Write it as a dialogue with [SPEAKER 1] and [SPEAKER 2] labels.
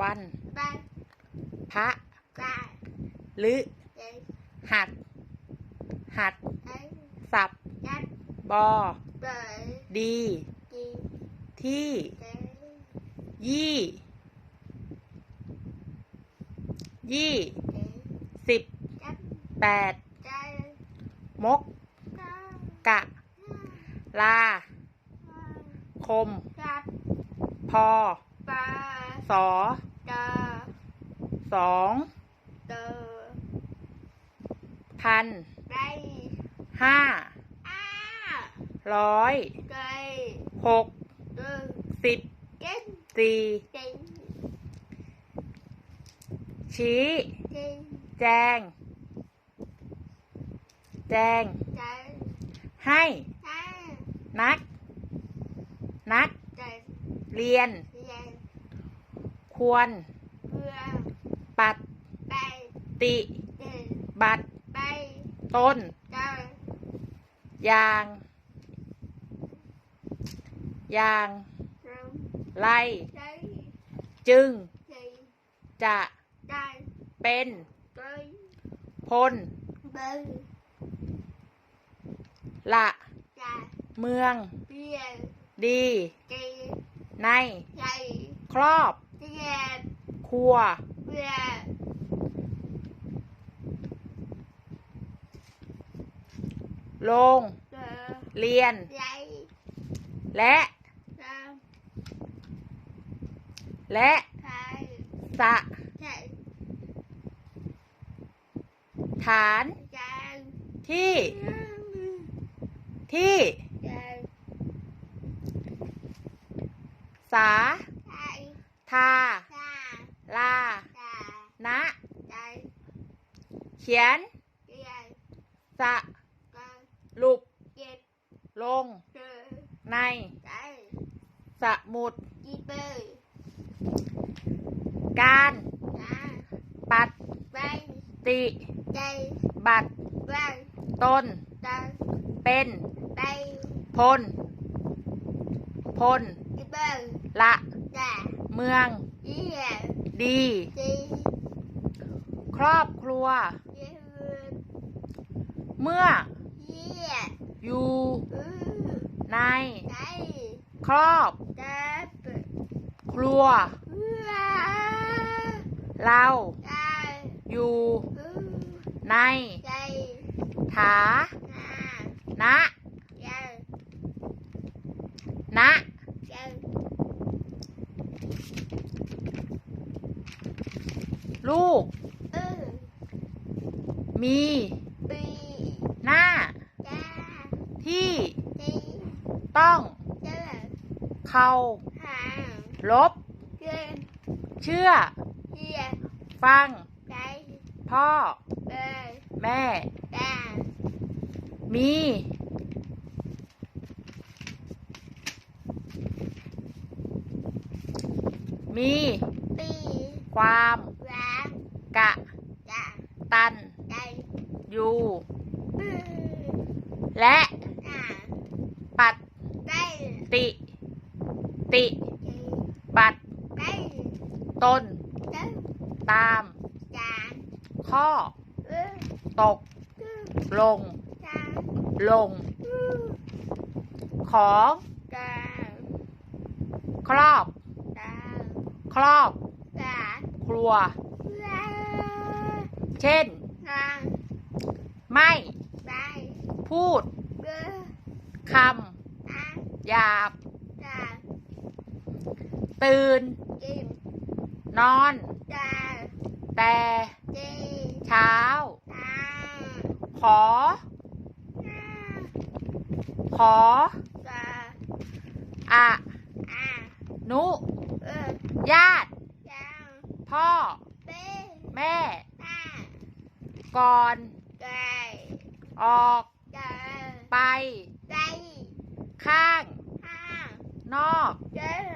[SPEAKER 1] วัน
[SPEAKER 2] บ้าน
[SPEAKER 1] พระ
[SPEAKER 2] บ้าน
[SPEAKER 1] ลึ
[SPEAKER 2] เด็ก
[SPEAKER 1] หัด หัด
[SPEAKER 2] ไอ้
[SPEAKER 1] สับ
[SPEAKER 2] ยัด
[SPEAKER 1] บอ
[SPEAKER 2] เปิด
[SPEAKER 1] ดี
[SPEAKER 2] ดี
[SPEAKER 1] ที่
[SPEAKER 2] เด็ก
[SPEAKER 1] ยี่ ยี่
[SPEAKER 2] เด็ก
[SPEAKER 1] สิบ
[SPEAKER 2] ยัด
[SPEAKER 1] แปด
[SPEAKER 2] ใจ
[SPEAKER 1] มก
[SPEAKER 2] ก้าว
[SPEAKER 1] กะ ลา คม
[SPEAKER 2] ยัด
[SPEAKER 1] พอ
[SPEAKER 2] ปลา
[SPEAKER 1] สอ
[SPEAKER 2] เดอ
[SPEAKER 1] สอง
[SPEAKER 2] เดอ
[SPEAKER 1] พัน
[SPEAKER 2] ได้
[SPEAKER 1] ห้า
[SPEAKER 2] อ้า
[SPEAKER 1] ร้อย
[SPEAKER 2] ไก
[SPEAKER 1] หก
[SPEAKER 2] เดิน
[SPEAKER 1] สิบ
[SPEAKER 2] เก่ง
[SPEAKER 1] สี่
[SPEAKER 2] เก่ง
[SPEAKER 1] ชี้
[SPEAKER 2] เก่ง
[SPEAKER 1] แจง แจง
[SPEAKER 2] ใจ
[SPEAKER 1] ให้
[SPEAKER 2] ให้
[SPEAKER 1] นัก นัก
[SPEAKER 2] ใจ
[SPEAKER 1] เรียน
[SPEAKER 2] เรียน
[SPEAKER 1] ควร
[SPEAKER 2] เพื่อ
[SPEAKER 1] ปัด
[SPEAKER 2] ไป
[SPEAKER 1] ติ
[SPEAKER 2] เดิน
[SPEAKER 1] บัด
[SPEAKER 2] ไป
[SPEAKER 1] ต้น
[SPEAKER 2] เดิน
[SPEAKER 1] ยางยาง
[SPEAKER 2] เริ่ม
[SPEAKER 1] ไล่
[SPEAKER 2] ใจ
[SPEAKER 1] จึง
[SPEAKER 2] ใจ
[SPEAKER 1] จะ
[SPEAKER 2] ได้
[SPEAKER 1] เป็น
[SPEAKER 2] ใจ
[SPEAKER 1] พล
[SPEAKER 2] เบิร์
[SPEAKER 1] ละ
[SPEAKER 2] ใจ
[SPEAKER 1] เมือง
[SPEAKER 2] เรียน
[SPEAKER 1] ดี
[SPEAKER 2] ใจ
[SPEAKER 1] ใน
[SPEAKER 2] ใจ
[SPEAKER 1] ครอบ
[SPEAKER 2] เรียน
[SPEAKER 1] ครัว
[SPEAKER 2] เรียน
[SPEAKER 1] โรง
[SPEAKER 2] เดิน
[SPEAKER 1] เรียน
[SPEAKER 2] ใจ
[SPEAKER 1] และ
[SPEAKER 2] เริ่ม
[SPEAKER 1] และ
[SPEAKER 2] ใจ
[SPEAKER 1] สะ
[SPEAKER 2] ใจ
[SPEAKER 1] ฐาน
[SPEAKER 2] ใจ
[SPEAKER 1] ที่ที่
[SPEAKER 2] ใจ
[SPEAKER 1] สา
[SPEAKER 2] ใจ
[SPEAKER 1] ทา
[SPEAKER 2] ใจ
[SPEAKER 1] ลา
[SPEAKER 2] ใจ
[SPEAKER 1] นะ
[SPEAKER 2] ใจ
[SPEAKER 1] เขียน
[SPEAKER 2] เรียน
[SPEAKER 1] สะ
[SPEAKER 2] ก็
[SPEAKER 1] ลุบ
[SPEAKER 2] เก็บ
[SPEAKER 1] ลง
[SPEAKER 2] เจอ
[SPEAKER 1] ใน
[SPEAKER 2] ใจ
[SPEAKER 1] สมุด
[SPEAKER 2] กีเบอร์
[SPEAKER 1] การ
[SPEAKER 2] ใจ
[SPEAKER 1] ปัด
[SPEAKER 2] ไป
[SPEAKER 1] ติ
[SPEAKER 2] ใจ
[SPEAKER 1] บัตร
[SPEAKER 2] ไป
[SPEAKER 1] ต้น
[SPEAKER 2] ใจ
[SPEAKER 1] เป็น
[SPEAKER 2] ไป
[SPEAKER 1] พล พล
[SPEAKER 2] กีเบอร์
[SPEAKER 1] ละ
[SPEAKER 2] ใจ
[SPEAKER 1] เมือง
[SPEAKER 2] เรียน
[SPEAKER 1] ดี
[SPEAKER 2] จี
[SPEAKER 1] ครอบครัว
[SPEAKER 2] เรียน
[SPEAKER 1] เมื่อ
[SPEAKER 2] เรียน
[SPEAKER 1] อยู่
[SPEAKER 2] อือ
[SPEAKER 1] ใน
[SPEAKER 2] ใจ
[SPEAKER 1] ครอบ
[SPEAKER 2] ใจเปิด
[SPEAKER 1] ครัว
[SPEAKER 2] เพื่อ
[SPEAKER 1] เรา
[SPEAKER 2] ใจ
[SPEAKER 1] อยู่
[SPEAKER 2] อือ
[SPEAKER 1] ใน
[SPEAKER 2] ใจ
[SPEAKER 1] ถา
[SPEAKER 2] หน้า
[SPEAKER 1] นะ
[SPEAKER 2] ใจ
[SPEAKER 1] นะ
[SPEAKER 2] ใจ
[SPEAKER 1] ลูก
[SPEAKER 2] เออ
[SPEAKER 1] มี
[SPEAKER 2] ปี
[SPEAKER 1] หน้า
[SPEAKER 2] จ้า
[SPEAKER 1] ที่
[SPEAKER 2] จี
[SPEAKER 1] ต้อง
[SPEAKER 2] เจอ
[SPEAKER 1] เข้า
[SPEAKER 2] หาง
[SPEAKER 1] ลบ
[SPEAKER 2] เกิน
[SPEAKER 1] เชื่อ
[SPEAKER 2] เรียน
[SPEAKER 1] ฟัง
[SPEAKER 2] ใจ
[SPEAKER 1] พ่อ
[SPEAKER 2] เบอร์
[SPEAKER 1] แม่
[SPEAKER 2] ตา
[SPEAKER 1] มี มี
[SPEAKER 2] ปี
[SPEAKER 1] ความ
[SPEAKER 2] วา กะจ้า
[SPEAKER 1] ตัน
[SPEAKER 2] ใจ
[SPEAKER 1] อยู่
[SPEAKER 2] อือ
[SPEAKER 1] และ
[SPEAKER 2] หน้า
[SPEAKER 1] ปัด
[SPEAKER 2] ใจ
[SPEAKER 1] ติ ติ
[SPEAKER 2] จี
[SPEAKER 1] ปัด
[SPEAKER 2] ใจ
[SPEAKER 1] ต้น
[SPEAKER 2] เจอ
[SPEAKER 1] ตาม
[SPEAKER 2] จาน
[SPEAKER 1] ข้อ
[SPEAKER 2] เออ
[SPEAKER 1] ตก
[SPEAKER 2] คือ
[SPEAKER 1] ลง
[SPEAKER 2] จาน
[SPEAKER 1] ลง
[SPEAKER 2] อือ
[SPEAKER 1] ของ
[SPEAKER 2] จาน
[SPEAKER 1] ครอบ
[SPEAKER 2] จาน
[SPEAKER 1] ครอบ
[SPEAKER 2] จาน
[SPEAKER 1] ครัว
[SPEAKER 2] ลา
[SPEAKER 1] เช่น
[SPEAKER 2] นาง
[SPEAKER 1] ไม่
[SPEAKER 2] ไป
[SPEAKER 1] พูด
[SPEAKER 2] เบอร์
[SPEAKER 1] ค
[SPEAKER 2] อาำ
[SPEAKER 1] หยาบ
[SPEAKER 2] จาน
[SPEAKER 1] ตื่น
[SPEAKER 2] กิน
[SPEAKER 1] นอน
[SPEAKER 2] จาน
[SPEAKER 1] แต่
[SPEAKER 2] จี
[SPEAKER 1] เช้า
[SPEAKER 2] ตา
[SPEAKER 1] ขอ
[SPEAKER 2] หน้า
[SPEAKER 1] ขอ
[SPEAKER 2] จา
[SPEAKER 1] อะ
[SPEAKER 2] อา
[SPEAKER 1] นุ
[SPEAKER 2] เออ
[SPEAKER 1] ญาติ
[SPEAKER 2] จัง
[SPEAKER 1] พ่อ
[SPEAKER 2] เป้
[SPEAKER 1] แม่
[SPEAKER 2] หน้า
[SPEAKER 1] ก่อน
[SPEAKER 2] ไก่
[SPEAKER 1] ออก
[SPEAKER 2] จาน
[SPEAKER 1] ไป
[SPEAKER 2] ใจ
[SPEAKER 1] ข้าง
[SPEAKER 2] ห้าง
[SPEAKER 1] นอก
[SPEAKER 2] เจอ